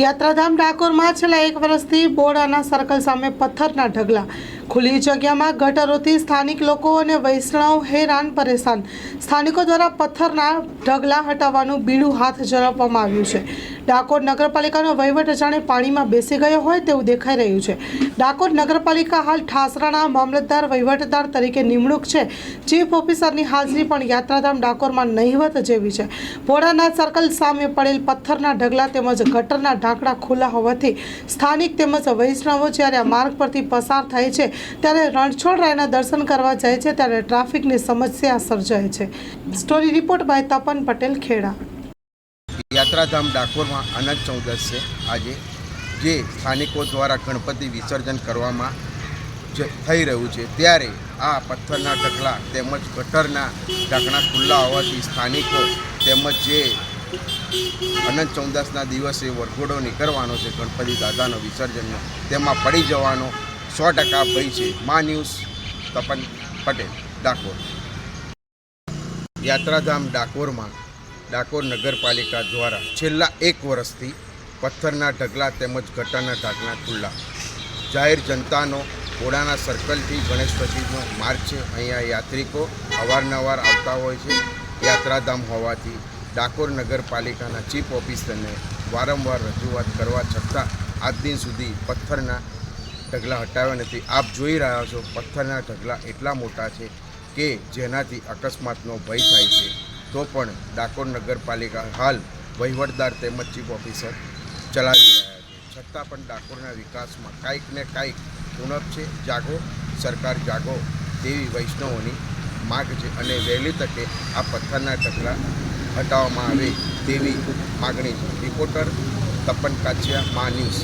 યાત્રાધામ ડાકોરમાં છેલ્લા એક વર્ષથી બોડાના સર્કલ સામે પથ્થરના ઢગલા. ખુલ્લી જગ્યામાં ગટરોથી સ્થાનિક લોકો અને વૈષ્ણવ હેરાન પરેશાન. સ્થાનિકો દ્વારા પથ્થરના ઢગલા હટાવવાનું બીડું હાથ ઝડપવામાં આવ્યું છે. ડાકોર નગરપાલિકાનો વહીવટ જાણે પાણીમાં બેસી ગયો હોય તેવું દેખાઈ રહ્યું છે. ડાકોર નગરપાલિકા હાલ ઠાસરાના મામલતદાર, વહીવટદાર તરીકે નિમણૂક છે. ચીફ ઓફિસરની હાજરી પણ યાત્રાધામ ડાકોરમાં નહિવત જેવી છે. ભોળાનાથ સર્કલ સામે પડેલ પથ્થરના ઢગલા તેમજ ગટરના ઢાંકડા ખુલ્લા હોવાથી સ્થાનિક તેમજ વૈષ્ણવો જ્યારે આ માર્ગ પરથી પસાર થાય છે, ત્યારે રણછોડ રાયના દર્શન કરવા જાય છે, ત્યારે ટ્રાફિકની સમસ્યા સર્જાય છે. Story report by Tapan Patel Kheda. યાત્રાધામ ડાકોરમાં અનંત ચૌદશ છે. આજે જે સ્થાનિકો દ્વારા ગણપતિ વિસર્જન કરવામાં જ થઈ રહ્યું છે. ત્યારે આ પથ્થરના ઢગલા તેમજ ગટરના ઢાંકણા ખુલ્લા હોવાથી સ્થાનિકો તેમજ જે અનંત ચૌદશના દિવસે વરઘોડો નીકળવાનો છે ગણપતિ દાદાનો વિસર્જનનો, તેમાં પડી જવાનો સો ટકા ભય છે. મા ન્યૂઝ, તપન પટેલ, ડાકોર. યાત્રાધામ ડાકોરમાં ડાકોર નગરપાલિકા દ્વારા છેલ્લા એક વર્ષથી પથ્થરના ઢગલા તેમજ ગટરના ઢાંકણા ખુલ્લા. જાહેર જનતાનો ઘોડાના સર્કલથી ગણેશ પછીનો માર્ગ છે. અહીંયા યાત્રિકો અવારનવાર આવતા હોય છે. યાત્રાધામ હોવાથી ડાકોર નગરપાલિકાના ચીફ ઓફિસરને વારંવાર રજૂઆત કરવા છતાં આજ દિન સુધી પથ્થરના ઢગલા હટાવ્યા નથી. આપ જોઈ રહ્યા છો, પથ્થરના ઢગલા એટલા મોટા છે કે જેનાથી અકસ્માતનો ભય થાય છે. તો પણ ડાકોર નગરપાલિકા હાલ વહીવટદાર તેમજ ચીફ ઓફિસર ચલાવી રહ્યા છે. છતાં પણ ડાકોરના વિકાસમાં કાંઈક ને કાંઈક ઉણપ છે. જાગો, સરકાર જાગો તેવી વૈષ્ણવોની માગ છે અને વહેલી તકે આ પથ્થરના ઢગલા હટાવવામાં આવે તેવી માગણી છે. રિપોર્ટર તપન કાછિયા માનીશ